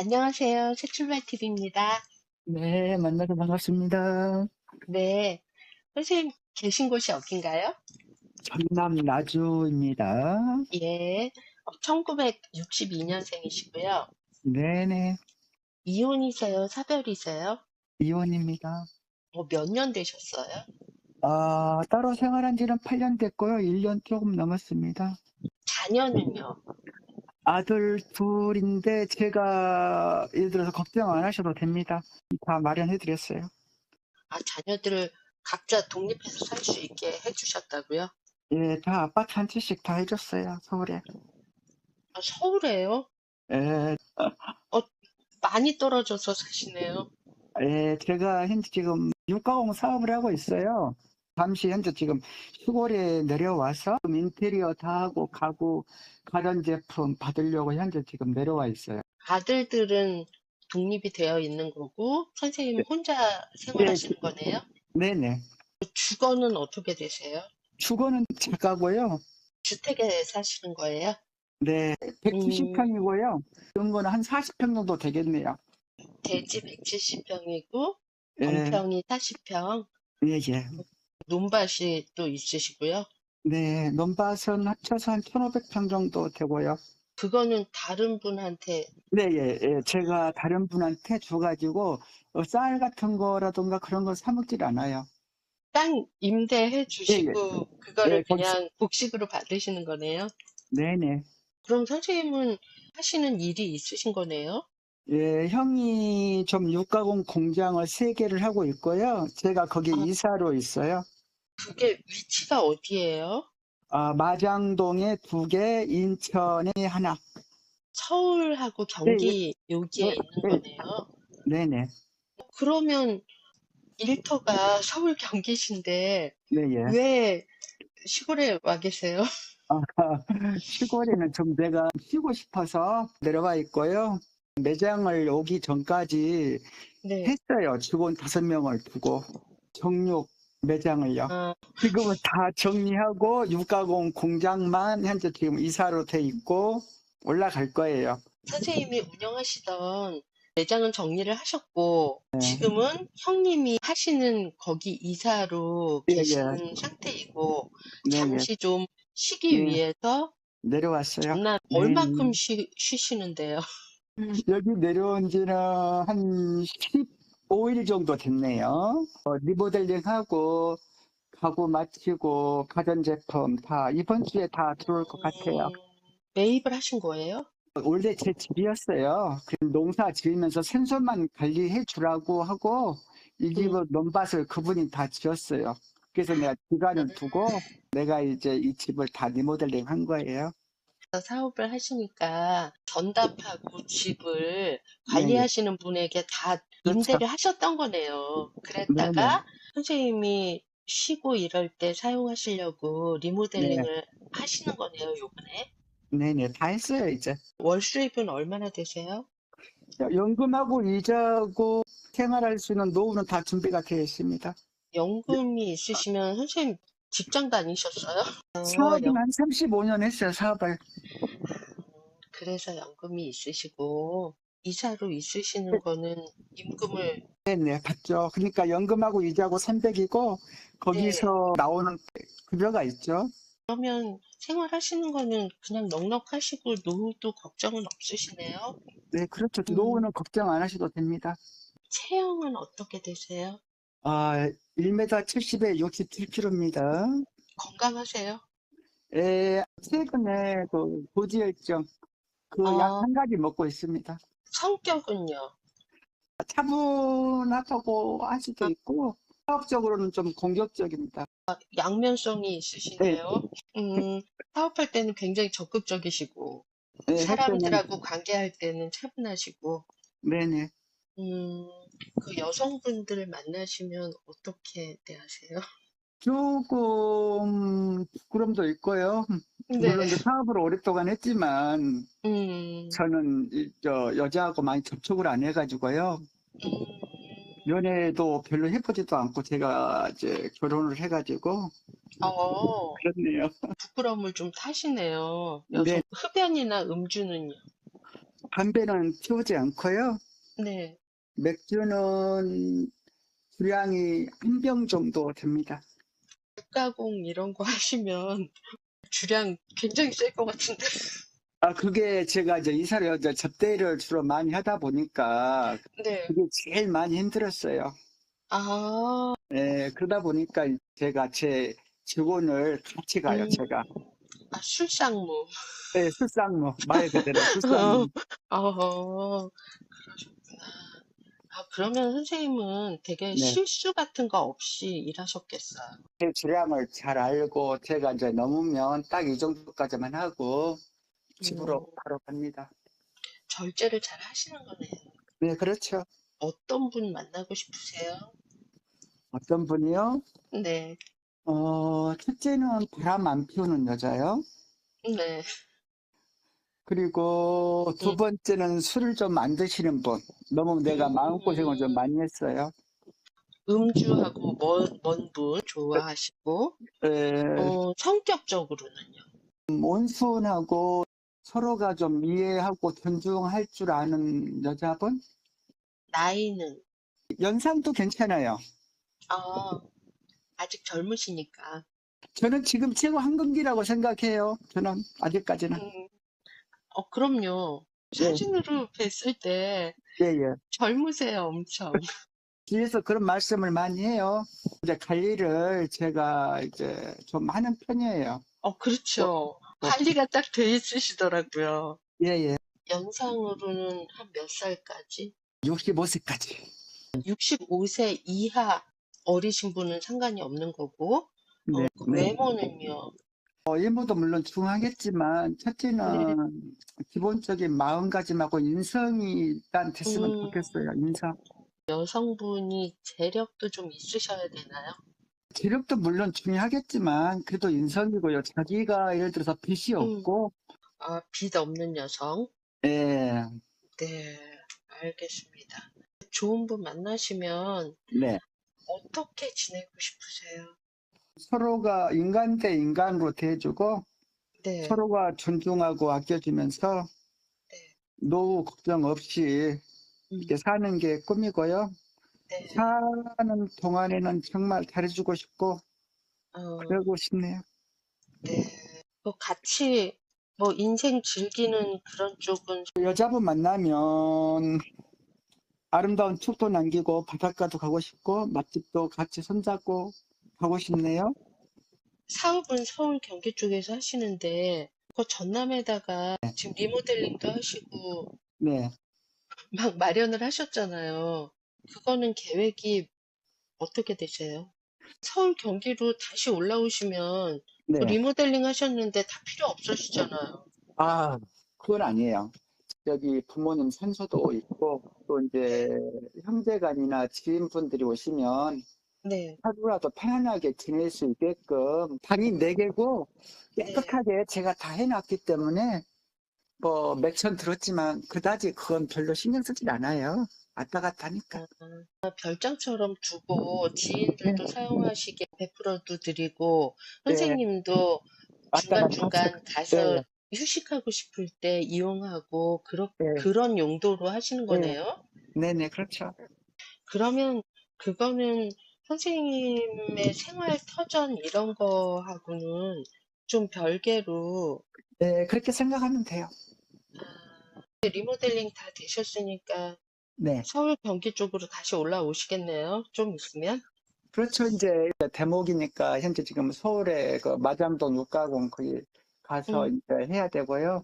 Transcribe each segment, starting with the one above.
안녕하세요. 새 출발TV입니다. 네, 만나서 반갑습니다. 네. 선생님 계신 곳이 어딘가요? 전남 나주입니다. 예. 1962년생이시고요. 네네, 이혼이세요? 사별이세요? 이원입니다. 어, 몇년 되셨어요? 아, 따로 생활한 지는 8년 됐고요. 1년 조금 넘었습니다. 자녀는요? 아들 둘인데 제가 예를 들어서 걱정 안 하셔도 됩니다. 다 마련해드렸어요. 아, 자녀들을 각자 독립해서 살 수 있게 해주셨다고요? 예, 다 아파트 한 채씩 다 해줬어요. 서울에. 아, 서울에요? 예, 많이 떨어져서 사시네요. 예, 제가 현재 지금 육가공 사업을 하고 있어요. 잠시 현재 지금 시골에 내려와서 인테리어 다 하고 가구, 가전제품 받으려고 현재 지금 내려와 있어요. 아들들은 독립이 되어 있는 거고, 선생님은 혼자 생활하시는 거네요? 네네. 주거는 어떻게 되세요? 주거는 작가고요. 주택에 사시는 거예요? 네, 190평이고요. 이런 거는 한 40평 정도 되겠네요. 대지 170평이고, 예, 건평이 40평, 예, 예. 논밭이 또 있으시고요. 네, 논밭은 합쳐서 한 1,500평 정도 되고요. 그거는 다른 분한테 네, 예, 예. 제가 다른 분한테 줘가지고 어, 쌀 같은 거라던가 그런 거 사먹질 않아요. 땅 임대해 주시고, 그거를 예, 거기서- 그냥 복식으로 받으시는 거네요? 네네. 그럼 선생님은 하시는 일이 있으신 거네요? 예, 형이 좀 육가공 공장을 세 개를 하고 있고요. 제가 거기 아. 이사로 있어요. 그게 위치가 어디예요? 아, 마장동에 두 개, 인천에 하나. 서울하고 경기 여기에 네, 있는 네. 거네요. 네네. 그러면 일터가 서울 경기신데 네, 예. 왜 시골에 와 계세요? 아, 시골에는 좀 내가 쉬고 싶어서 내려와 있고요. 매장을 오기 전까지 네. 했어요. 직원 다섯 명을 두고 정육 매장을요. 아, 지금은 다 정리하고 육가공 공장만 현재 지금 이사로 돼 있고 올라갈 거예요. 선생님이 운영하시던 매장은 정리를 하셨고 네. 지금은 형님이 하시는 거기 이사로 예, 예. 계시는 상태이고 네, 예. 잠시 좀 쉬기 예. 위해서 내려왔어요. 전날 네. 얼마큼 쉬, 쉬시는데요? 여기 내려온 지는 한 15일 정도 됐네요. 어, 리모델링하고 가구 마치고 가전제품 다 이번 주에 다 들어올 것 같아요. 음, 매입을 하신 거예요? 원래 제 집이었어요. 그 농사 지으면서 생선만 관리해 주라고 하고 이 집은 논밭을 그분이 다 지었어요. 그래서 내가 기간을 두고 내가 이제 이 집을 다 리모델링 한 거예요. 사업을 하시니까 전답하고 집을 네, 관리하시는 분에게 다 그렇죠. 임대를 하셨던 거네요. 그랬다가 선생님이 쉬고 이럴 때 사용하시려고 리모델링을 하시는 거네요, 요번에. 네네, 다 했어요, 이제. 월 수입은 얼마나 되세요? 연금하고 이자고 생활할 수 있는 노후는 다 준비가 되어 있습니다. 연금이 있으시면 선생님 직장 다니셨어요? 어, 사업은 연- 한 35년 했어요, 사업을. 그래서 연금이 있으시고 이사로 있으시는 거는 임금을 네네, 받죠. 그러니까 연금하고 이자고 300이고 거기서 나오는 급여가 있죠. 그러면 생활하시는 거는 그냥 넉넉하시고 노후도 걱정은 없으시네요. 네, 그렇죠. 음. 노후는 걱정 안 하셔도 됩니다. 체형은 어떻게 되세요? 아, 1m 70에 67kg입니다. 건강하세요? 예, 최근에 그 고지혈증 그 약 아. 한 가지 먹고 있습니다. 성격은요? 차분하다고 할 수도 있고 사업적으로는 좀 공격적입니다. 양면성이 있으시네요. 음, 사업할 때는 굉장히 적극적이시고 네, 사람들하고 관계할 때는 차분하시고 네네. 음, 그 여성분들을 만나시면 어떻게 대하세요? 조금 부끄럼도 있고요. 네. 물론 이제 사업을 오랫동안 했지만 음, 저는 이- 저 여자하고 많이 접촉을 안 해가지고요. 음, 연애도 별로 해보지도 않고 제가 이제 결혼을 해가지고 어, 그렇네요. 부끄러움을 좀 타시네요. 여성 네. 흡연이나 음주는요? 담배는 피우지 않고요. 네. 맥주는 주량이 한 병 정도 됩니다. 육가공 이런 거 하시면 주량 굉장히 셀 것 같은데. 아, 그게 제가 이제 이사를 이제 접대를 주로 많이 하다 보니까 네. 그게 제일 많이 힘들었어요. 아, 예, 그러다 보니까 제가 제 직원을 같이 가요, 음. 제가. 아, 술상무. 예, 술상무. 말 그대로 술상무. 어, 그러셨구나. 아, 그러면 선생님은 되게 네. 실수 같은 거 없이 일하셨겠어요. 제 주량을 잘 알고 제가 이제 넘으면 딱 이 정도까지만 하고 집으로 음. 바로 갑니다. 절제를 잘 하시는 거네요. 네, 그렇죠. 어떤 분 만나고 싶으세요? 어떤 분이요? 네. 어, 첫째는 바람 안 피우는 여자요. 네. 그리고 두 음. 번째는 술을 좀 안 드시는 분. 너무 내가 음. 마음고생을 좀 많이 했어요. 음주하고 먼, 먼분 좋아하시고, 에, 어, 성격적으로는요. 온순하고 서로가 좀 이해하고 존중할 줄 아는 여자분? 나이는, 연상도 괜찮아요. 아, 아직 젊으시니까. 저는 지금 최고 황금기라고 생각해요. 저는 아직까지는. 음, 어, 그럼요. 네. 사진으로 뵀을 때 예, 예. 젊으세요, 엄청. 뒤에서 그런 말씀을 많이 해요. 이제 관리를 제가 이제 좀 하는 편이에요. 어, 그렇죠. 관리가 딱 돼 있으시더라고요. 예, 예. 연상으로는 한 몇 살까지? 65세까지. 65세 이하 어리신 분은 상관이 없는 거고, 네. 어, 외모는요. 어, 외모도 물론 중요하겠지만, 첫째는 네. 기본적인 마음가짐하고 인성이 일단 됐으면 음. 좋겠어요. 인성. 여성분이 재력도 좀 있으셔야 되나요? 재력도 물론 중요하겠지만, 그래도 인성이고요. 자기가 예를 들어서 빚이 음. 없고, 아, 빚 없는 여성? 예, 네, 알겠습니다. 좋은 분 만나시면 네. 어떻게 지내고 싶으세요? 서로가 인간 대 인간으로 대해주고, 네, 서로가 존중하고 아껴주면서, 네. 노후 걱정 없이 음, 이렇게 사는 게 꿈이고요. 네. 사는 동안에는 정말 잘해주고 싶고, 어, 그러고 싶네요. 네. 뭐 같이 뭐 인생 즐기는 그런 쪽은 여자분 만나면 아름다운 추억도 남기고 바닷가도 가고 싶고 맛집도 같이 손잡고 가고 싶네요. 사업은 서울 경기 쪽에서 하시는데 그 전남에다가 지금 리모델링도 하시고 네. 막 마련을 하셨잖아요. 그거는 계획이 어떻게 되세요? 서울 경기로 다시 올라오시면 네. 그 리모델링 하셨는데 다 필요 없으시잖아요. 아, 그건 아니에요. 여기 부모님 산소도 있고 또 이제 형제간이나 지인분들이 오시면 네. 하루라도 편안하게 지낼 수 있게끔 방이 네 개고 깨끗하게 제가 다 해놨기 때문에 뭐 맥천 들었지만 그다지 그건 별로 신경 쓰질 않아요. 왔다 갔다 하니까. 아, 별장처럼 두고 지인들도 사용하시게 베풀어도 드리고 네. 선생님도 왔다 갔다 중간중간 가서 네. 휴식하고 싶을 때 이용하고 그러, 네. 그런 용도로 하시는 거네요. 네네, 그렇죠. 그러면 그거는 선생님의 생활 터전 이런 거하고는 좀 별개로 네, 그렇게 생각하면 돼요. 아, 리모델링 다 되셨으니까 네. 서울 경기 쪽으로 다시 올라오시겠네요. 좀 있으면. 그렇죠. 이제 대목이니까 현재 지금 서울에 그 마장동 육가공 거기 가서 음. 이제 해야 되고요.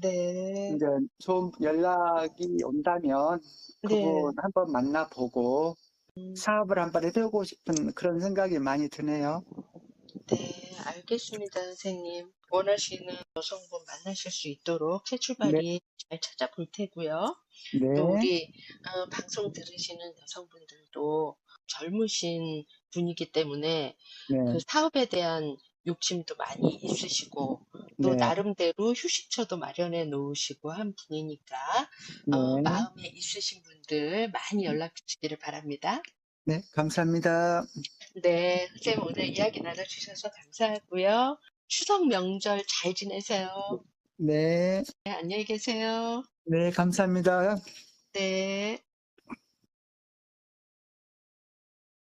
네. 이제 좀 연락이 온다면 네. 그분 한번 만나보고 음. 사업을 한 번 해보고 싶은 그런 생각이 많이 드네요. 네, 알겠습니다, 선생님. 원하시는 여성분 만나실 수 있도록 새 출발이 잘 찾아볼 테고요. 네. 또 우리 어, 방송 들으시는 여성분들도 젊으신 분이기 때문에 네. 그 사업에 대한 욕심도 많이 있으시고 또 네. 나름대로 휴식처도 마련해 놓으시고 한 분이니까 어, 네. 마음에 있으신 분들 많이 연락 주시기를 바랍니다. 네. 감사합니다. 네, 선생님 오늘 이야기 나눠주셔서 감사하고요. 추석 명절 잘 지내세요. 네. 네, 안녕히 계세요. 네, 감사합니다. 네.